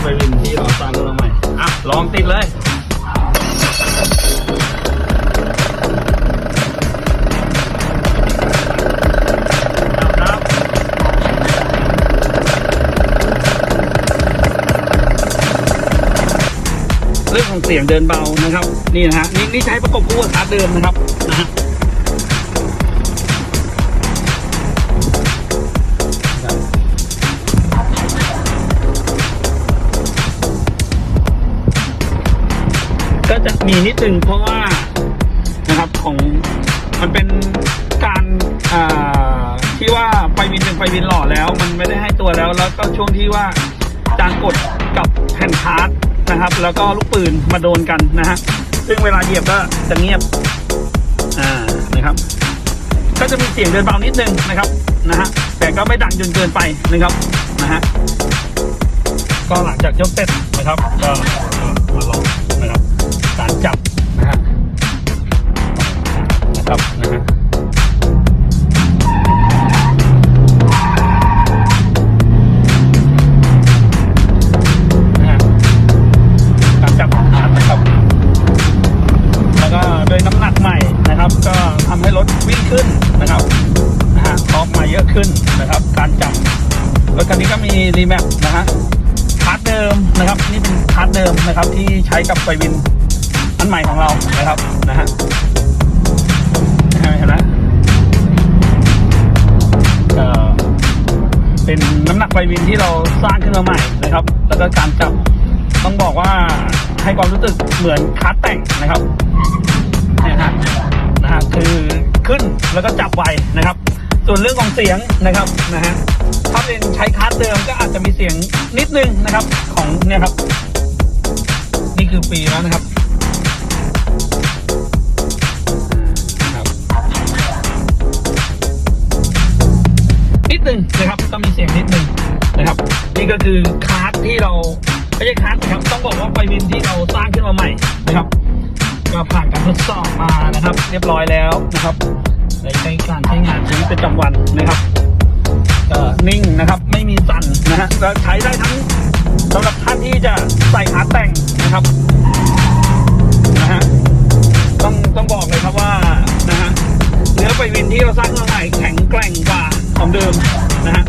ไฟวินที่เราสร้างขึ้นมาใหม่ อะ ลองติดเลยเรื่องของเสียงเดินเบานะครับ นี่นะฮะนี่นี่ใช้ประกบคู่กับคาร์ดเดิมนะครับนะฮะ จะมีนิดนึงเพราะว่านะครับของมันเป็นการที่ว่าไฟวินเป็นไฟวินหล่อแล้ว มันไม่ได้ให้ตัวแล้วแล้วก็ช่วงที่ว่าจานกดกับแผ่นคาร์ดนะครับ แล้วก็ลูกปืนมาโดนกันนะฮะซึ่งเวลาเหยียบก็จะเงียบอ่านะครับ ก็จะมีเสียงเดินเบานิดนึงนะครับนะฮะแต่ก็ไม่ดังจนเกินไปนะครับนะฮะก็หลังจากยกเสร็จนะครับก็มาลองนะครับ การจับนะฮะนะครับนะฮะนะฮะการจับของขานะครับแล้วก็โดยน้ำหนักใหม่นะครับก็ทำให้รถวิ่งขึ้นนะครับฮะท็อปมาเยอะขึ้นนะครับการจับรถคันนี้ก็มีรีแมปนะฮะพาร์ทเดิมนะครับ นี่เป็นพาร์ทเดิมนะครับที่ใช้กับไฟวิน อันใหม่ของเรานะครับนะฮะเห็นไหมเป็นน้ำหนักไฟวินที่เราสร้างขึ้นมาใหม่นะครับ แล้วก็การจับต้องบอกว่าให้ความรู้สึกเหมือนคาร์แต่งนะครับนี่ยฮะนะฮะคือขึ้นแล้วก็จับไวนะครับ ส่วนเรื่องของเสียงนะครับนะฮะถ้าเป็นใช้คาร์ดเดิมก็อาจจะมีเสียงนิดนึงนะครับ ของเนี่ยครับ นี่คือปีแล้วนะครับ นิดนึงนะครับก็มีเสียงนิดนึงนะครับ นี่ก็คือคาร์ดที่เราไม่ใช่คาร์ดนะครับต้องบอกว่าไฟวินที่เราสร้างขึ้นมาใหม่นะครับก็ผ่านการทดสอบมานะครับ เรียบร้อยแล้วนะครับในใช้การใช้งานชีวิตประจำวันนะครับนิ่งนะครับไม่มีสั่นนะฮะก็ใช้ได้ทั้งสำหรับท่านที่จะใส่ขาแต่งนะครับนะฮะต้องต้องบอกเลยครับว่านะฮะเนื้อไฟวินที่เราสร้างขึ้นมาใหม่แข็งแกร่งกว่า ของเดิมนะฮะ